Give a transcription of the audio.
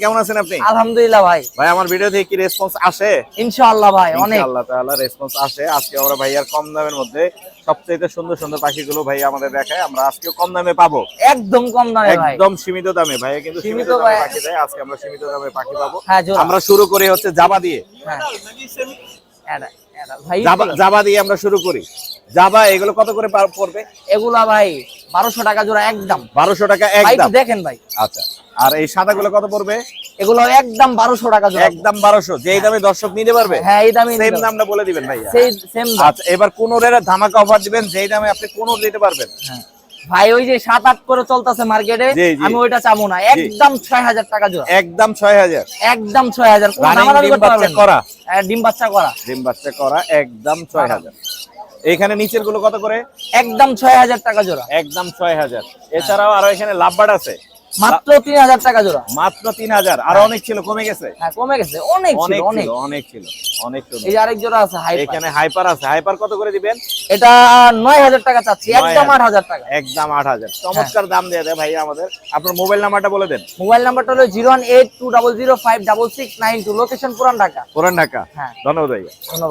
কেমন আছেন আপনি? আলহামদুলিল্লাহ ভাই। ভাই আমার ভিডিও থেকে কি রেসপন্স আসে? ইনশাআল্লাহ ভাই অনেক। আল্লাহ তাআলা রেসপন্স আসে। আজকে আমরা ভাইয়ার কম দামের মধ্যে সবচেয়ে সুন্দর সুন্দর পাখিগুলো ভাই আমাদের দেখায়। আমরা আজকে কম দামে পাবো। একদম কম দামে ভাই। একদম সীমিত দামে। ভাইয়া কিন্তু সীমিত দামে পাখি দেয়। আজকে আমরা সীমিত দামে পাখি পাবো। হ্যাঁ আমরা শুরু করি হচ্ছে জাবা দিয়ে। হ্যাঁ। ভাই জাবা দিয়ে আমরা শুরু করি। জাবা এগুলো কত করে পড়বে? এগুলা ভাই বারোশো টাকা জোড়া একদম। বারোশো টাকা একদম। দেখেন ভাই। আচ্ছা আর এই সাদাগুলো কত পড়বে? এগুলো একদম বারোশো টাকা জোড়া। একদম বারোশো যেই দামে দর্শক নিতে পারবে? হ্যাঁ এই দামই সেম দামটা বলে দিবেন ভাইয়া। সেই সেম আচ্ছা এবার কোনোরের ধামাকা অফার দিবেন যেই দামে আপনি কোনোর দিতে পারবেন। ভাই ওই যে সাত আট করে চলতেছে মার্কেটে। আমি ওইটা চাবো না। একদম ছয় হাজার টাকা জোড়া। একদম ছয় হাজার। একদম ছয় হাজার। কোনো ডিম বাচ্চা করা। হ্যাঁ, ডিম বাচ্চা করা। ডিম বাচ্চা করা একদম ছয় হাজার। এখানে নিচেরগুলো কত করে? একদম ছয় হাজার টাকা জোড়া। একদম ছয় হাজার। এছাড়াও আরও এখানে লাভবার্ড আছে। মাত্র তিন হাজার টাকা জোড়া। মাত্র তিন হাজার। আরও অনেক ছিল কমে গেছে? হ্যাঁ কমে গেছে। অনেক অনেক অনেক। অনেক ছিল অনেক ছিল। এই আরেক জোড়া আছে হাই এখানে হাইপার আছে। হাইপার কত করে দিবেন? এটা নয় হাজার টাকা চাচ্ছি। একদম আট হাজার টাকা। একদম আট হাজার। চমৎকার দাম দিয়ে দেয় ভাই আমাদের। আপনার মোবাইল নাম্বারটা বলে দেন। মোবাইল নাম্বারটা হলো zero one eight two double zero five double six nine two. Location Puran Dhaka. Puran Dhaka. হ্যাঁ। ধন্যবাদ ভাইয়া। ধন্যবাদ।